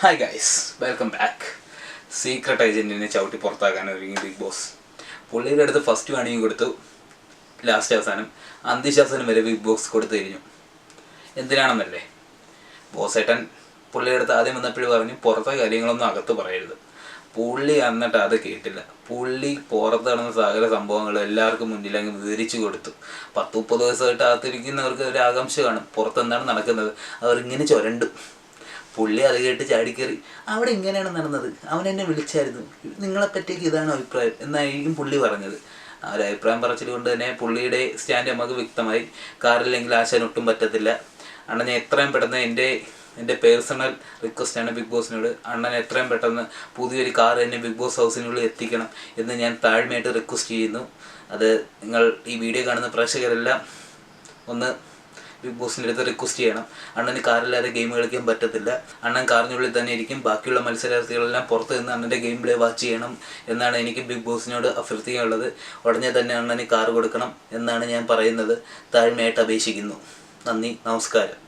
Hi guys welcome back secret ഏജന്റിനെ ചവിട്ടി പുറത്താക്കാൻ ഒരുങ്ങി ബിഗ് ബോസ് പുള്ളിയുടെ അടുത്ത് ഫസ്റ്റ് വാണിയും കൊടുത്തു. ലാസ്റ്റ് അവസാനം. അന്ത്യശാസനം വരെ ബിഗ് ബോസ് കൊടുത്തു കഴിഞ്ഞു. എന്തിനാണെന്നല്ലേ? ഏട്ടൻ പുള്ളിയുടെ അടുത്ത് ആദ്യം വന്നപ്പോഴും പറഞ്ഞു പുറത്തെ കാര്യങ്ങളൊന്നും അകത്ത് പറയരുത്. പുള്ളി എന്നിട്ട് അത് കേട്ടില്ല. പുള്ളി പുറത്ത് നടന്ന സകല സംഭവങ്ങൾ എല്ലാവർക്കും മുന്നിൽ അങ്ങ് വിവരിച്ചു കൊടുത്തു. പത്ത് മുപ്പത് ദിവസമായിട്ട് അകത്തിരിക്കുന്നവർക്ക് ഒരു ആകാംക്ഷ കാണും. പുറത്ത് എന്താണ് നടക്കുന്നത്? അവർ ഇങ്ങനെ ചുരണ്ടും. പുള്ളി അത് കേട്ട് ചാടിക്കേറി അവിടെ ഇങ്ങനെയാണ് നടന്നത്. അവൻ എന്നെ വിളിച്ചായിരുന്നു. നിങ്ങളെ പറ്റിയൊക്കെ ഇതാണ് അഭിപ്രായം എന്നായിരിക്കും പുള്ളി പറഞ്ഞത്. ആ ഒരു അഭിപ്രായം പറച്ചിലുകൊണ്ട് തന്നെ പുള്ളിയുടെ സ്റ്റാൻഡ് നമുക്ക് വ്യക്തമായി കാറില്ലെങ്കിൽ ആശാൻ ഒട്ടും പറ്റത്തില്ല. അണ്ണൻ ഞാൻ എത്രയും പെട്ടെന്ന് എന്റെ എന്റെ പേഴ്സണൽ റിക്വസ്റ്റാണ് ബിഗ് ബോസിനോട്. അണ്ണൻ എത്രയും പെട്ടെന്ന് പുതിയൊരു കാർ എന്നെ ബിഗ് ബോസ് ഹൗസിനുള്ളിൽ എത്തിക്കണം എന്ന് ഞാൻ താഴ്മയായിട്ട് റിക്വസ്റ്റ് ചെയ്യുന്നു. അത് നിങ്ങൾ ഈ വീഡിയോ കാണുന്ന പ്രേക്ഷകരെല്ലാം ഒന്ന് ബിഗ് ബോസിന്റെ അടുത്ത് റിക്വസ്റ്റ് ചെയ്യണം. അണ്ണന് കാറില്ലാതെ ഗെയിം കളിക്കാൻ പറ്റത്തില്ല. അണ്ണൻ കാറിനുള്ളിൽ തന്നെ ഇരിക്കും. ബാക്കിയുള്ള മത്സരാർത്ഥികളെല്ലാം പുറത്ത് നിന്ന് അണ്ണന്റെ ഗെയിം പ്ലേ വാച്ച് ചെയ്യണം എന്നാണ് എനിക്ക് ബിഗ് ബോസിനോട് അഭ്യർത്ഥിക്കാനുള്ളത്. ഉടനെ തന്നെ അണ്ണന് കാർ കൊടുക്കണം എന്നാണ് ഞാൻ പറയുന്നത്. താഴ്മയായിട്ട് അപേക്ഷിക്കുന്നു. നന്ദി. നമസ്കാരം.